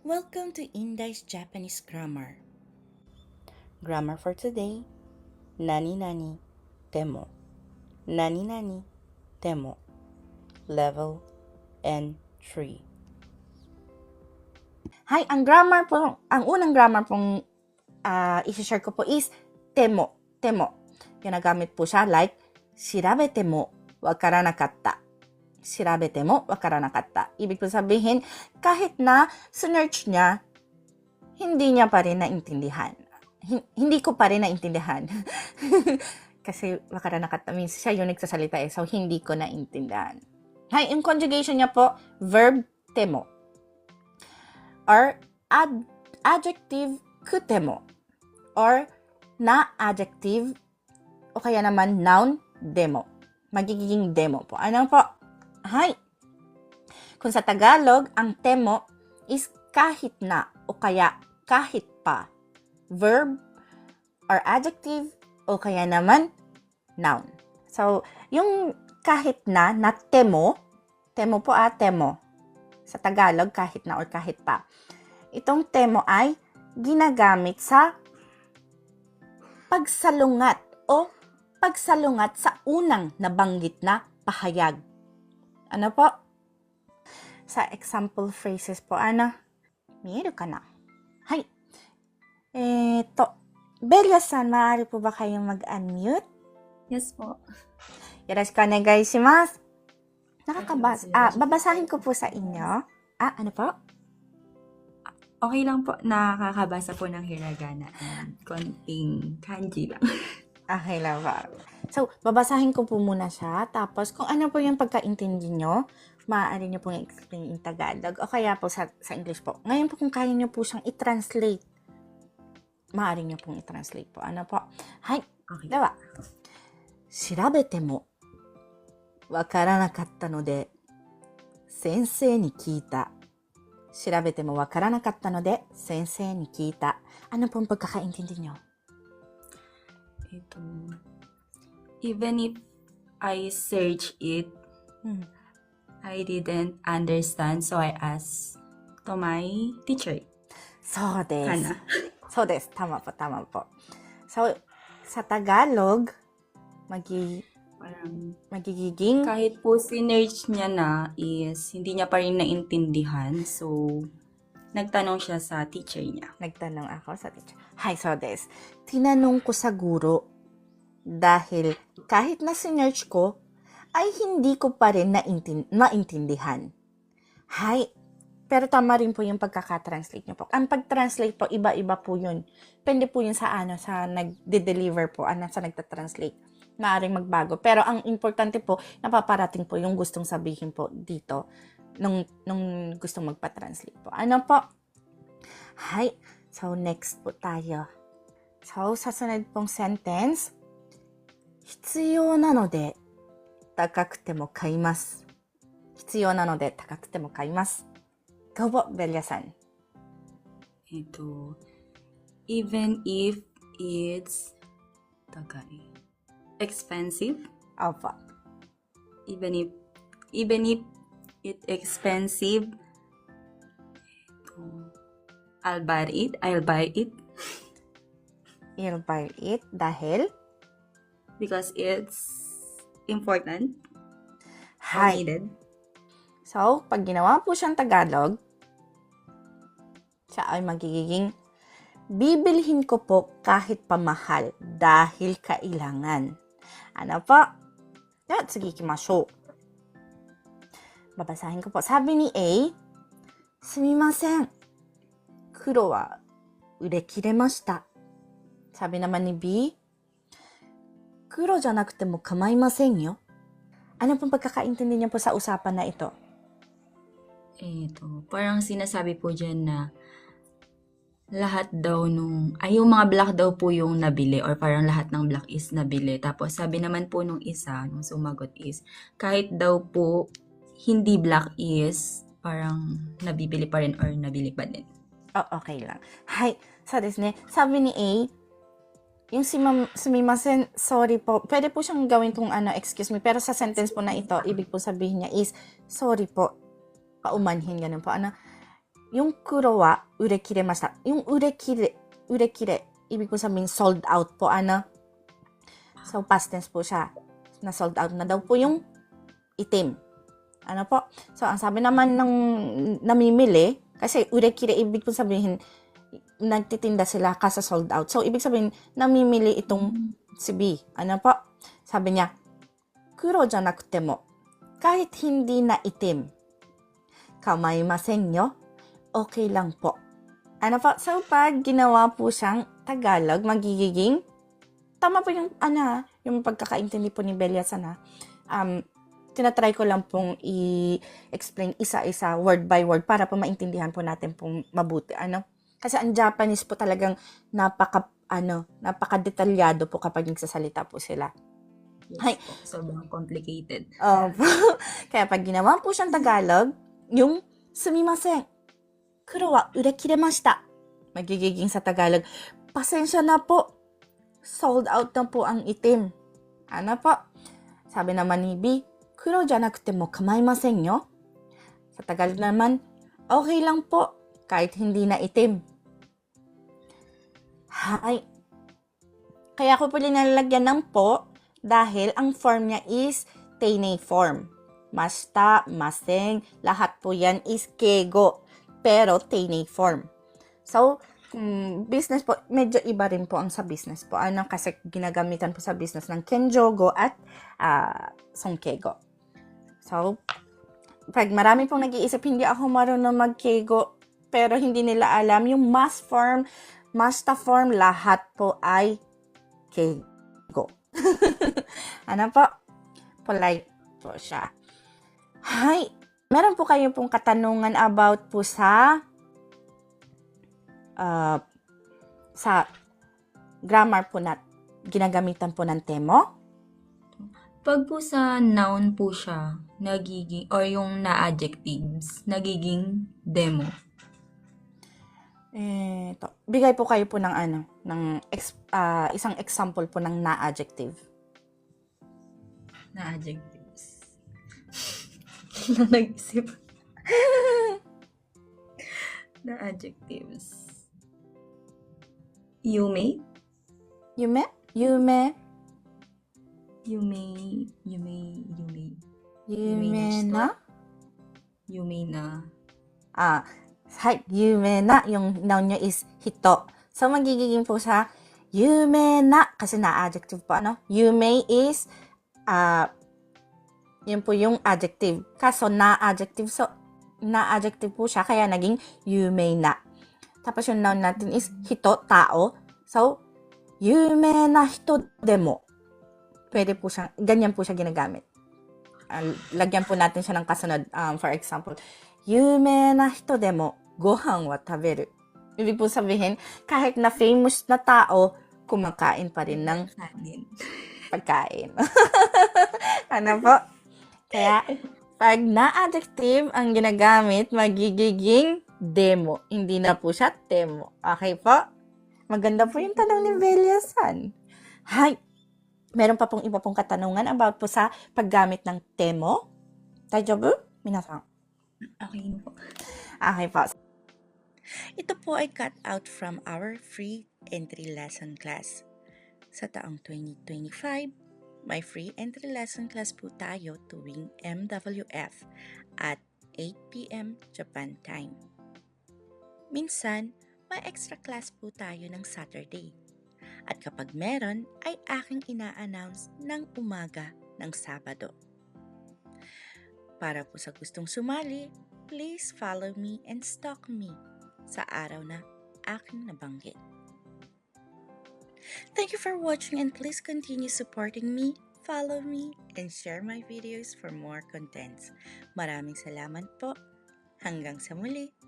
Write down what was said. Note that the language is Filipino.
Welcome to Indai's Japanese Grammar. Grammar for today. Nani nani demo. Nani nani demo. Level N3. Hi, ang grammar po, ang unang grammar pong uh, isi-share ko po is temo. Temo. Ginagamit po siya like, shirabete mo, wakaranakatta. Shirabete mo, wakaranakatta. Ibig po sabihin, kahit na search niya, hindi niya pa rin naintindihan. Hin- hindi ko pa rin naintindihan. Kasi wakaranakatta means siya yung nagsasalita eh, so hindi ko naintindihan. Hi, yung conjugation niya po, verb temo. Or ad- adjective kutemo. Or na adjective o kaya naman noun demo. Magiging demo po. Ano po? Hi. Kung sa Tagalog, ang temo is kahit na o kaya kahit pa. Verb or adjective o kaya naman noun. So, yung kahit na na temo, temo po ah, temo. Sa Tagalog, kahit na or kahit pa. Itong temo ay ginagamit sa pagsalungat o pagsalungat sa unang nabanggit na pahayag. Ano po? Sa example phrases po, ano? Mieru ka na? Hay. Eto, Belia-san, maaari po ba kayong mag-unmute? Yes po. Yoroshiku onegai shimasu. Nakakabas. Ah, babasahin ko po sa inyo. Ah, ano po? Okay lang po, nakakabasa po ng hiragana and konting kanji lang. Ah, okay, love. So, babasahin ko po muna siya. Tapos, kung ano po yung pagkaintindi nyo, maaari nyo pong explain in Tagalog. O kaya po sa, sa English po. Ngayon po, kung kaya nyo po siyang i-translate, maaari nyo pong i-translate po. Ano po? Hi. Okay. Diba? Shirabete mo. Wakara nakatta no de, sensei ni kita. Shirabete mo wakara nakatta no de, sensei ni kita. Ano pong pagkakaintindi nyo? Ito. Even if I search it, Hmm. I didn't understand, so I asked to my teacher. そうです。 Kana. そうです。tama po, tama po. So, sa Tagalog, magi, Parang magiging, kahit po sinerch niya na is hindi niya pa rin naintindihan. So, nagtanong siya sa teacher niya. nagtanong ako sa teacher. Hi, so des. Tinanong ko sa guro dahil kahit na sinerch ko, ay hindi ko pa rin naintin, maintindihan. Hi, pero tama rin po yung pagkakatranslate niyo po. Ang pag-translate po, iba-iba po yun. Pwede po yun sa ano, sa nag-deliver po, ano, sa nagta-translate. Maaring magbago. Pero ang importante po, napaparating po yung gustong sabihin po dito nung, nung gustong magpa-translate po. Ano po? Hi. So, next po tayo. So, sa sunod pong sentence, 必要なので高くても買います。必要なので高くても買います。Go po, Belia san. Ito. Even if it's tagay. Expensive. Opo. even if even if it expensive ito, I'll buy it I'll buy it You'll buy it dahil because it's important or Hi. needed So, pag ginawa po siyang Tagalog, siya ay magiging bibilhin ko po kahit pamahal dahil kailangan. Ano po? Sige, ikimashou. Babasahin ko po. Sabi ni A, Sumimasen. Kuro wa urekiremashita. Sabi naman ni B, Kuro じゃなくても構いませんよ. Ano pong pagkakaintindi niya po sa usapan na ito? ito parang sinasabi po dyan na lahat daw nung ay yung mga black daw po yung nabili or parang lahat ng black is nabili tapos sabi naman po nung isa nung sumagot is kahit daw po hindi black is parang nabibili pa rin or nabili pa din. Oh, okay lang. Hi. So this ne, sabi ni A, yung si ma'am, sumimasen, sorry po. Pwede po siyang gawin tong ano, excuse me. Pero sa sentence po na ito, ibig po sabihin niya is, sorry po. Paumanhin, ganun po. Ano, yung kuro wa urekire masta. Yung urekire, urekire, ibig po sabihin sold out po. Ano, so past tense po siya. Na sold out na daw po yung itim. Ano po? So, ang sabi naman ng namimili, kasi urekire ibig kong sabihin, nagtitinda sila kasa sold out. So, ibig sabihin, namimili itong si B. Ano po? Sabi niya, kuro janakute mo, kahit hindi na itim. Kamay masenyo, okay lang po. Ano po? So, pag ginawa po siyang Tagalog, magiging, tama po yung, ano, yung pagkakaintindi po ni Belia sana, um, tinatry ko lang pong i-explain isa-isa, word by word, para po maintindihan po natin pong mabuti. Ano? Kasi ang Japanese po talagang napaka, ano, napaka-detalyado po kapag nagsasalita po sila. Yes Ay. po. Sobrang complicated. Opo. Kaya pag ginawa po siyang Tagalog, yung sumimasen, kuro wa urekiremashita. Magigiging sa Tagalog, pasensya na po. Sold out na po ang itim. Ano po? Sabi naman ni B, kuro じゃなくても構いませんよ. Sa Tagalog naman, okay lang po kahit hindi na itim. Hay. Kaya ko po linalagyan ng po dahil ang form niya is teine form. Masta, maseng, lahat po yan is kego. Pero teine form. So, mm, business po, medyo iba rin po ang sa business po. Ano, kasi ginagamitan po sa business ng kenjogo at ah, songkego. So, pag marami pong nag-iisip, hindi ako marunong mag-kego, pero hindi nila alam, yung mass form, masta form, lahat po ay kego. ano po? Polite po siya. Hi! Meron po kayo pong katanungan about po sa uh, sa grammar po na ginagamitan po ng temo? Pag po sa noun po siya, nagiging, or yung na-adjectives, nagiging demo. Eh, to. Bigay po kayo po ng ano, ng ex, ah, isang example po ng na-adjective. Na-adjectives. Kailan nag-isip? na-adjectives. Yume? Yume? Yume? Yume, yume, yume. Yume na? Yume na. Ah, はい, yume na. Yung noun nyo is hito. So, magiging po sa yume na. Kasi na-adjective po, ano? Yume is, ah, yun po yung adjective. Kaso, na-adjective. So, na-adjective po siya. Kaya naging yume na. Tapos yung noun natin is hito, tao. So, yume na hito demo pwede po siya, ganyan po siya ginagamit. Uh, lagyan po natin siya ng kasunod. Um, for example, yume na hito demo, gohan wa taberu. Ibig po sabihin, kahit na famous na tao, kumakain pa rin ng kanin. Pagkain. ano po? Kaya, pag na-adjective ang ginagamit, magigiging demo. Hindi na po siya demo. Okay po? Maganda po yung tanong ni Beliasan. Hi, Meron pa pong iba pong katanungan about po sa paggamit ng temo. Daijoubu? Minasan. Okay po. Okay po. Ito po ay cut out from our free entry lesson class. Sa taong 2025, may free entry lesson class po tayo tuwing MWF at 8pm Japan time. Minsan, may extra class po tayo ng Saturday. At kapag meron, ay aking ina-announce ng umaga ng Sabado. Para po sa gustong sumali, please follow me and stalk me sa araw na aking nabanggit. Thank you for watching and please continue supporting me, follow me, and share my videos for more contents. Maraming salamat po. Hanggang sa muli.